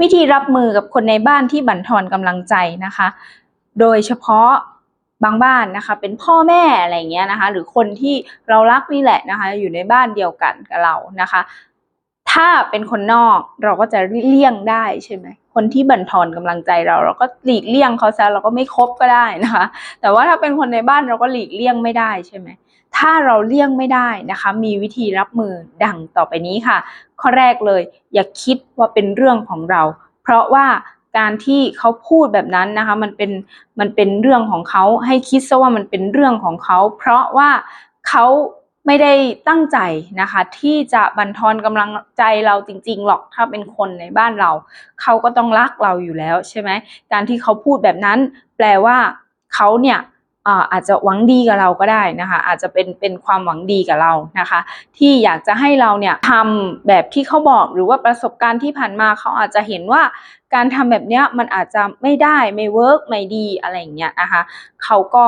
วิธีรับมือกับคนในบ้านที่บั่นทอนกำลังใจนะคะ โดยเฉพาะบางบ้านนะคะ เป็นพ่อแม่อะไรเงี้ยนะคะ หรือคนที่เรารักนี่แหละนะคะ อยู่ในบ้านเดียวกันกับเรานะคะ ถ้าเป็นคนนอกเราก็จะเลี่ยงได้ใช่ไหมคนที่บั่นทอนกำลังใจเรา เราก็หลีกเลี่ยงเขาซะเราก็ไม่คบก็ได้นะคะ แต่ว่าถ้าเป็นคนในบ้านเราก็หลีกเลี่ยงไม่ได้ใช่ไหม ถ้าเราเลี่ยงไม่ได้นะคะ มีวิธีรับมือดังต่อไปนี้ค่ะ ข้อแรกเลย อย่าคิดว่าเป็นเรื่องของเรา เพราะว่าการที่เขาพูดแบบนั้นนะคะ มันเป็นมันเป็นเรื่องของเขาให้คิดซะว่ามันเป็นเรื่องของเขา เพราะว่าเขาไม่ได้ตั้งใจนะคะ ที่จะบั่นทอนกำลังใจเราจริง ๆ หรอกถ้าเป็นคนในบ้านเรา เขาก็ต้องรักเราอยู่แล้วใช่ไหมการที่เขาพูดแบบนั้น แปลว่าเขาเนี่ย อาอาจจะหวังดีกับเราก็ได้นะคะ อาจจะเป็นเป็นความหวังดีกับเรานะคะ ที่อยากจะให้เราเนี่ยทำแบบที่เขาบอกหรือว่าประสบการณ์ที่ผ่านมาเขาอาจจะเห็นว่าการทำแบบเนี้ยมันอาจจะไม่ได้ไม่เวิร์กไม่ดีอะไรอย่างเงี้ยนะคะเขาก็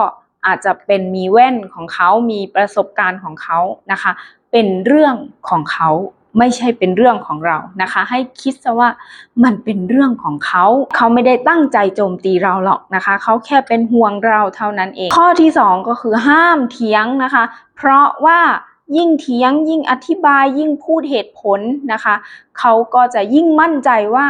อาจจะเป็นมีแว่นของเขามีประสบการณ์ของเขานะคะ เป็นเรื่องของเขา ไม่ใช่เป็นเรื่องของเรานะคะ ให้คิดซะว่ามันเป็นเรื่องของเขา เขาไม่ได้ตั้งใจโจมตีเราหรอกนะคะ เขาแค่เป็นห่วงเราเท่านั้นเอง ข้อที่สองก็คือห้ามเถียงนะคะ เพราะว่ายิ่งเถียงยิ่งอธิบายยิ่งพูดเหตุผลนะคะ เขาก็จะยิ่งมั่นใจว่า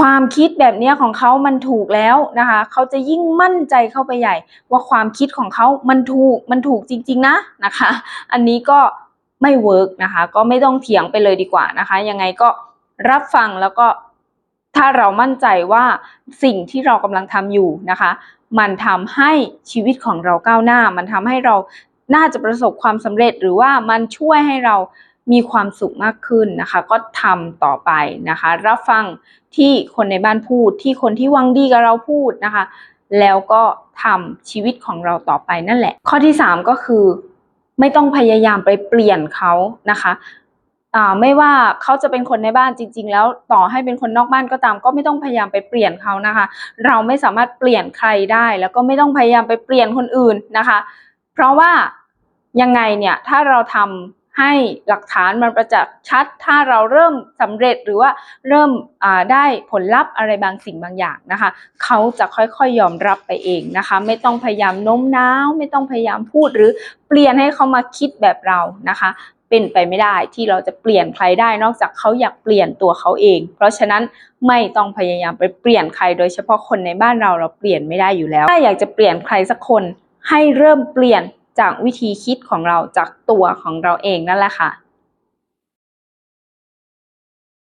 ความคิดแบบนี้ของเขามันถูกแล้วนะคะ เขาจะยิ่งมั่นใจเข้าไปใหญ่ ว่าความคิดของเขามันถูกมันถูกจริง ๆ นะนะคะ อันนี้ก็ ไม่เวิร์กนะคะ ก็ไม่ต้องเถียงไปเลยดีกว่านะคะ ยังไงก็รับฟังแล้วก็ถ้าเรามั่นใจว่าสิ่งที่เรากำลังทำอยู่นะคะ มันทำให้ชีวิตของเราก้าวหน้า มันทำให้เราน่าจะประสบความสำเร็จ หรือว่ามันช่วยให้เรามีความสุขมากขึ้นนะคะ ก็ทำต่อไปนะคะ รับฟังที่คนในบ้านพูดที่คนที่วังดีกับเราพูดนะคะ แล้วก็ทำชีวิตของเราต่อไปนั่นแหละ ข้อที่สามก็คือ ไม่ต้องพยายามไปเปลี่ยนเขานะคะอ่าไม่ว่าเขาจะเป็นคนในบ้านจริง ๆ แล้วต่อให้เป็นคนนอกบ้านก็ตาม ก็ไม่ต้องพยายามไปเปลี่ยนเขานะคะ เราไม่สามารถเปลี่ยนใครได้ แล้วก็ไม่ต้องพยายามไปเปลี่ยนคนอื่นนะคะ เพราะว่ายังไงเนี่ยถ้าเราทำ ให้หลักฐานมันประจักษ์ชัด ถ้าเราเริ่มสำเร็จหรือว่าเริ่มได้ผลลัพธ์อะไรบางสิ่งบางอย่างนะคะ เขาจะค่อยๆยอมรับไปเองนะคะ ไม่ต้องพยายามโน้มน้าว ไม่ต้องพยายามพูดหรือเปลี่ยนให้เขามาคิดแบบเรานะคะเป็นไปไม่ได้ที่เราจะเปลี่ยนใครได้นอกจากเขาอยากเปลี่ยนตัวเขาเอง เพราะฉะนั้นไม่ต้องพยายามไปเปลี่ยนใครโดยเฉพาะคนในบ้านเราเราเปลี่ยนไม่ได้อยู่แล้ว ถ้าอยากจะเปลี่ยนใครสักคนให้เริ่มเปลี่ยน จากวิธีคิดของเราจากตัวของเราเองนั่นแหละค่ะ